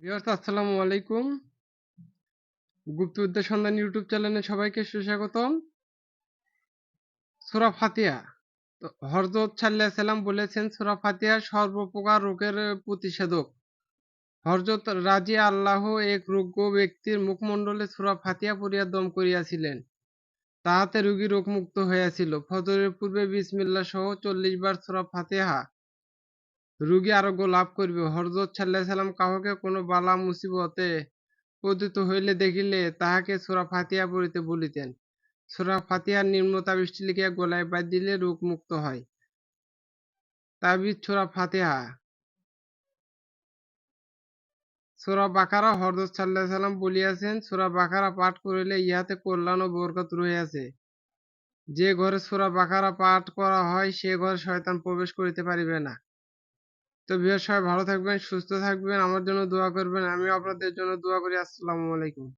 আসসালামু আলাইকুম। গুপ্তবিদ্যা সন্ধান ইউটিউব চ্যানেলে সবাইকে সুস্বাগতম। সূরা ফাতিহা। তো হযরত সাল্লাল্লাহু সাল্লাম বলেছেন, সূরা ফাতিহা সর্বপ্রকার রোগের প্রতিষেধক। হযরত রাজি আল্লাহ এক রোগ্য ব্যক্তির মুখমণ্ডলে সূরা ফাতিহা পড়িয়া দম করিয়াছিলেন। তাহাতে রোগী রোগমুক্ত হইয়াছিল। ফজরের পূর্বে বিসমিল্লাহ সহ চল্লিশ বার সূরা ফাতিহা রোগী আরোগ্য লাভ করিবে। সাল্লাল্লাহু সাল্লাম কাহাকে কোনো বালা মুসিবতে পতিত হইলে দেখিলে তাহাকে সূরা ফাতিহা পড়িতে বলিতেন। সূরা ফাতিহার নিম্ন তাবিজটি লিখিয়া গলায় বাঁধিলে রোগ মুক্ত হয়। তাবিজ সূরা সূরা বাকারা সাল্লাম বলিয়াছেন, সূরা বাকারা পাঠ করিলে ইহাতে কল্যাণ ও বরকত রহিয়াছে। যে ঘরে সোরা বাকারা পাঠ করা হয়, সে ঘরে শয়তান প্রবেশ করিতে পারিবে না। তো বিহার সবাই ভালো থাকবেন, সুস্থ থাকবেন, আমার জন্য দোয়া করবেন, আমিও আপনাদের জন্য দোয়া করি, আসসালামু আলাইকুম।